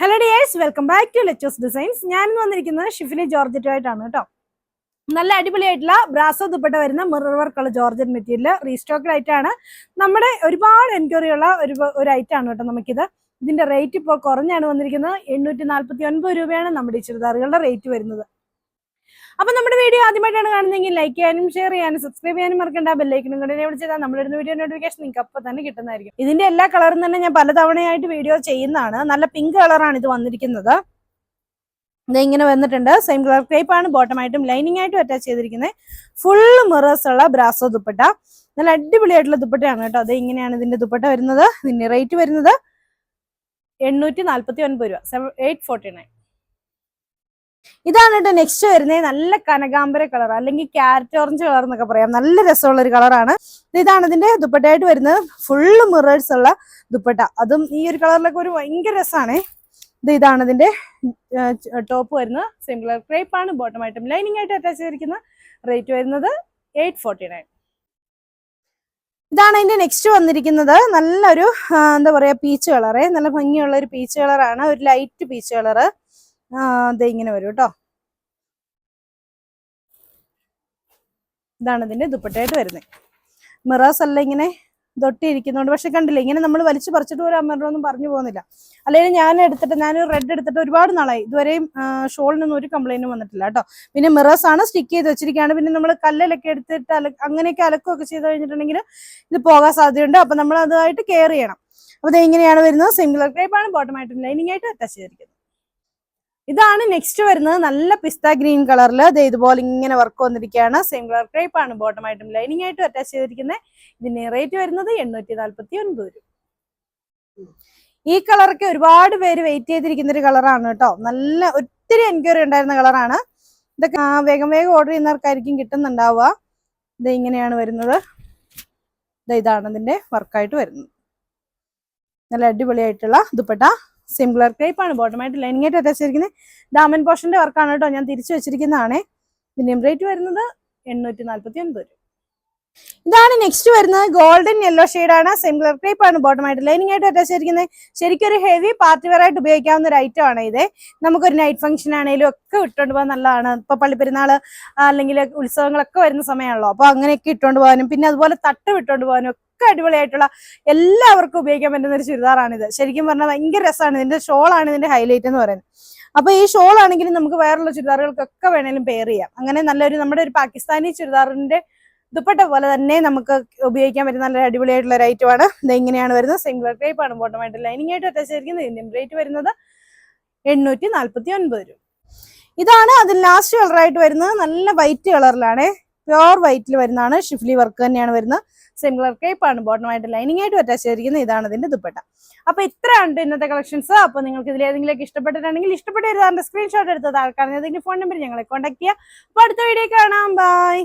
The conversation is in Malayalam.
Hello dears welcome back to ലെച്ചോസ് designs ഞാൻ വന്നിരിക്കുന്നത് ഷിഫിലി ജോർജറ്റുമായിട്ടാണ് കേട്ടോ. നല്ല അടിപൊളിയായിട്ടുള്ള ബ്രാസോ ദുപ്പട്ട വരുന്ന മിറർ വർക്കുള്ള ജോർജറ്റ് മെറ്റീരിയൽ റീസ്റ്റോക്ഡ് ആയിട്ടാണ് നമ്മുടെ ഒരുപാട് എൻക്വയറി ഉള്ള ഒരു ഒരു ഐറ്റം ആണ് കേട്ടോ നമുക്കിത്. ഇതിന്റെ റേറ്റ് ഇപ്പോൾ കുറഞ്ഞാണ് വന്നിരിക്കുന്നത്. എണ്ണൂറ്റി നാൽപ്പത്തി ഒൻപത് രൂപയാണ് നമ്മുടെ ഈ റേറ്റ് വരുന്നത്. അപ്പൊ നമ്മുടെ വീഡിയോ ആദ്യമായിട്ടാണ് കാണുന്നതെങ്കിൽ ലൈക്ക് ചെയ്യാനും ഷെയർ ചെയ്യാനും സബ്സ്ക്രൈബ് ചെയ്യാനും മറക്കണ്ട. ബെല്ലൈക്കനും കൂടെ വിളിച്ചാൽ നമ്മളിടുന്ന വീഡിയോ നോട്ടിഫിക്കേഷൻ നിങ്ങൾക്ക് അപ്പോൾ തന്നെ കിട്ടുന്നതായിരിക്കും. ഇതിന്റെ എല്ലാ കളറും തന്നെ ഞാൻ പലതവണയായിട്ട് വീഡിയോ ചെയ്യുന്നതാണ്. നല്ല പിങ്ക് കളറാണ് ഇത് വന്നിരിക്കുന്നത്. ഇങ്ങനെ വന്നിട്ടുണ്ട്. സെയിം കളർ ടൈപ്പ് ആണ്. ബോട്ടമായിട്ടും ലൈനിങ് ആയിട്ടും അറ്റാച്ച് ചെയ്തിരിക്കുന്നത് ഫുൾ മിറേഴ്സ് ഉള്ള ബ്രാസോ ദുപ്പട്ട. നല്ല അടിപൊളിയായിട്ടുള്ള ദുപ്പട്ടയാണ് കേട്ടോ. അത് ഇങ്ങനെയാണ് ഇതിന്റെ ദുപ്പട്ട വരുന്നത്. ഇതിന്റെ റേറ്റ് വരുന്നത് എണ്ണൂറ്റി നാൽപ്പത്തി ഒൻപത് രൂപ. സെവൻ എയ്റ്റ് ഫോർട്ടി നയൻ ഇതാണ് കേട്ടോ നെക്സ്റ്റ് വരുന്നത് നല്ല കനകാംബര കളർ അല്ലെങ്കിൽ ക്യാരറ്റ് ഓറഞ്ച് കളർ എന്നൊക്കെ പറയാം. നല്ല രസമുള്ള ഒരു കളറാണ് ഇതാണ് ഇതിന്റെ ദുപ്പട്ടയായിട്ട് വരുന്നത്. ഫുള്ള് മിറേഴ്സ് ഉള്ള ദുപ്പട്ട. അതും ഈ ഒരു കളറിലൊക്കെ ഒരു ഭയങ്കര രസമാണ് ഇത് ഇതാണ് ഇതിന്റെ ടോപ്പ് വരുന്നത്. സെയിം കളർ ക്രേപ്പ് ആണ്. ബോട്ടം ആയിട്ടും ലൈനിങ് ആയിട്ട് അറ്റാച്ച് ചെയ്തിരിക്കുന്ന റേറ്റ് വരുന്നത് എയ്റ്റ് ഫോർട്ടി നയൻ ഇതാണ് അതിന്റെ നെക്സ്റ്റ് വന്നിരിക്കുന്നത്. നല്ലൊരു എന്താ പറയാ പീച്ച് കളറ് നല്ല ഭംഗിയുള്ള ഒരു പീച്ച് കളറാണ് ഒരു ലൈറ്റ് പീച്ച് കളറ് ഇത് ഇങ്ങനെ വരും കേട്ടോ ഇതാണ് ഇതിന്റെ ദുപ്പട്ടയായിട്ട് വരുന്നത്. മിറാസ് അല്ല ഇങ്ങനെ തൊട്ടിയിരിക്കുന്നുണ്ട് പക്ഷെ കണ്ടില്ല ഇങ്ങനെ നമ്മൾ വലിച്ചു പറിച്ചിട്ട് പോലും അമ്മറൊന്നും പറഞ്ഞു പോകുന്നില്ല. അല്ലെങ്കിൽ ഞാൻ എടുത്തിട്ട് ഞാൻ റെഡ് എടുത്തിട്ട് ഒരുപാട് നാളായി. ഇതുവരെയും ഷോളിനൊന്നും ഒരു കംപ്ലൈന്റും വന്നിട്ടില്ല കേട്ടോ പിന്നെ മിറേഴ്സ് ആണ് സ്റ്റിക്ക് ചെയ്ത് വെച്ചിരിക്കുകയാണ് പിന്നെ നമ്മൾ കല്ലിലൊക്കെ എടുത്തിട്ട് അല അങ്ങനെയൊക്കെ അലക്കുകയൊക്കെ ചെയ്ത് കഴിഞ്ഞിട്ടുണ്ടെങ്കിൽ ഇത് പോകാൻ സാധ്യതയുണ്ട്. അപ്പം നമ്മൾ അതുമായിട്ട് കെയർ ചെയ്യണം. അപ്പോൾ ഇത് ഇങ്ങനെയാണ് വരുന്നത്. സിംഗിൾ ആണ് ബോട്ടമായിട്ടും ലൈനിങ് ആയിട്ട് അറ്റാച്ച് ചെയ്തിരിക്കുന്നത്. ഇതാണ് നെക്സ്റ്റ് വരുന്നത്. നല്ല പിസ്ത ഗ്രീൻ കളറിൽ ഇത് ഇതുപോലെ ഇങ്ങനെ വർക്ക് വന്നിരിക്കുകയാണ്. സെയിം കളർ ക്രേപ്പ് ആണ് ബോട്ടം ആയിട്ടും ലൈനിങ് ആയിട്ടും അറ്റാച്ച് ചെയ്തിരിക്കുന്നത് ഇതിന്റെ റേറ്റ് വരുന്നത് എണ്ണൂറ്റി നാൽപ്പത്തി ഒൻപത് രൂപ. ഈ കളറൊക്കെ ഒരുപാട് പേര് വെയിറ്റ് ചെയ്തിരിക്കുന്ന ഒരു കളറാണ് കേട്ടോ. നല്ല ഒത്തിരി എൻക്വയറി ഉണ്ടായിരുന്ന കളറാണ് ഇതൊക്കെ വേഗം വേഗം ഓർഡർ ചെയ്യുന്നവർക്കായിരിക്കും കിട്ടുന്നുണ്ടാവുക. ഇത് ഇങ്ങനെയാണ് വരുന്നത്. ഇത് ഇതാണ് ഇതിന്റെ വർക്കായിട്ട് വരുന്നത്. നല്ല അടിപൊളിയായിട്ടുള്ള ദുപ്പട്ട. സിംഗിളർ ക്രേപ്പ് ആണ്. ബോട്ടമായിട്ട് ലൈനിങ് ആയിട്ട് അറ്റാച്ച് ചെയ്തിരിക്കുന്നത് ഡാമൻ പോർഷന്റെ വർക്കാണ് കേട്ടോ ഞാൻ തിരിച്ചു വെച്ചിരിക്കുന്നതാണ്. മിനിമം റേറ്റ് വരുന്നത് എണ്ണൂറ്റി നാൽപ്പത്തി ഒൻപത് രൂപ. ഇതാണ് നെക്സ്റ്റ് വരുന്നത് ഗോൾഡൻ യെല്ലോ ആണ്. സിംഗിൾ ക്രേപ്പ് ആണ് ബോട്ടമായിട്ട് ലൈനിങ് ആയിട്ട് അറ്റാച്ച് ചെയ്തിരിക്കുന്നത് ശരിക്കും ഒരു ഹെവി പാർട്ടി വെയർ ആയിട്ട് ഉപയോഗിക്കാവുന്ന ഒരു ഐറ്റം ആണ് ഇത്. നമുക്കൊരു നൈറ്റ് ഫംഗ്ഷൻ ആണെങ്കിലും ഒക്കെ ഇട്ടുകൊണ്ട് പോകാൻ നല്ലതാണ്. ഇപ്പൊ പള്ളിപ്പെരുന്നാൾ അല്ലെങ്കിൽ ഉത്സവങ്ങളൊക്കെ വരുന്ന സമയമാണല്ലോ. അപ്പൊ അങ്ങനെയൊക്കെ ഇട്ടുകൊണ്ട് പോകാനും പിന്നെ അതുപോലെ തട്ട് വിട്ടുകൊണ്ട് പോകാനും ഒക്കെ അടിപൊളിയായിട്ടുള്ള എല്ലാവർക്കും ഉപയോഗിക്കാൻ പറ്റുന്ന ഒരു ചുരിദാറാണിത് ശരിക്കും പറഞ്ഞാൽ ഭയങ്കര രസമാണ്. ഇതിന്റെ ഷോൾ ആണ് ഇതിന്റെ ഹൈലൈറ്റ് എന്ന് പറയുന്നത്. അപ്പൊ ഈ ഷോൾ ആണെങ്കിലും നമുക്ക് വേറുള്ള ചുരിദാറുകൾക്കൊക്കെ വേണേലും പെയർ ചെയ്യാം. അങ്ങനെ നല്ലൊരു നമ്മുടെ ഒരു പാകിസ്ഥാനി ചുരിദാറിന്റെ ദുപ്പട്ട പോലെ തന്നെ നമുക്ക് ഉപയോഗിക്കാൻ പറ്റുന്ന നല്ല അടിപൊളിയായിട്ടുള്ള ഒരു ഐറ്റമാണ് ഇത് ഇങ്ങനെയാണ് വരുന്നത്. സിംഗിൾ ക്രേപ്പ് ആണ് ബോട്ടമായിട്ട് ലൈനിങ് ആയിട്ട് അറ്റാച്ച് ചെയ്തിരിക്കുന്നത് റേറ്റ് വരുന്നത് എണ്ണൂറ്റി നാൽപ്പത്തി ഒൻപത് രൂപ. ഇതാണ് അതിൽ ലാസ്റ്റ് കളറായിട്ട് വരുന്നത്. നല്ല വൈറ്റ് കളറിലാണ് പ്യോർ വൈറ്റിൽ വരുന്നതാണ്. ഷിഫ്ലി വർക്ക് തന്നെയാണ് വരുന്നത്. സിംഗിൾ ആണ് ബോട്ടമായിട്ട് ലൈനിങ് ആയിട്ട് അറ്റാച്ച് ചെയ്തിരിക്കുന്നത് ഇതാണ് ഇതിന്റെ ദുപ്പട്ട. അപ്പൊ ഇത്ര ഉണ്ട് ഇന്നത്തെ കളക്ഷൻസ് അപ്പൊ നിങ്ങൾക്ക് ഇതിൽ ഏതെങ്കിലും ഇഷ്ടപ്പെട്ടിട്ടുണ്ടെങ്കിൽ ഇഷ്ടപ്പെട്ട ഒരു സ്ക്രീൻഷോട്ട് എടുത്ത് താഴെ കാണുന്ന ഏതെങ്കിലും ഫോൺ നമ്പർ ഞങ്ങളെ കോൺടാക്ട് ചെയ്യുക. അപ്പൊ അടുത്ത വീഡിയോ കാണാം. ബൈ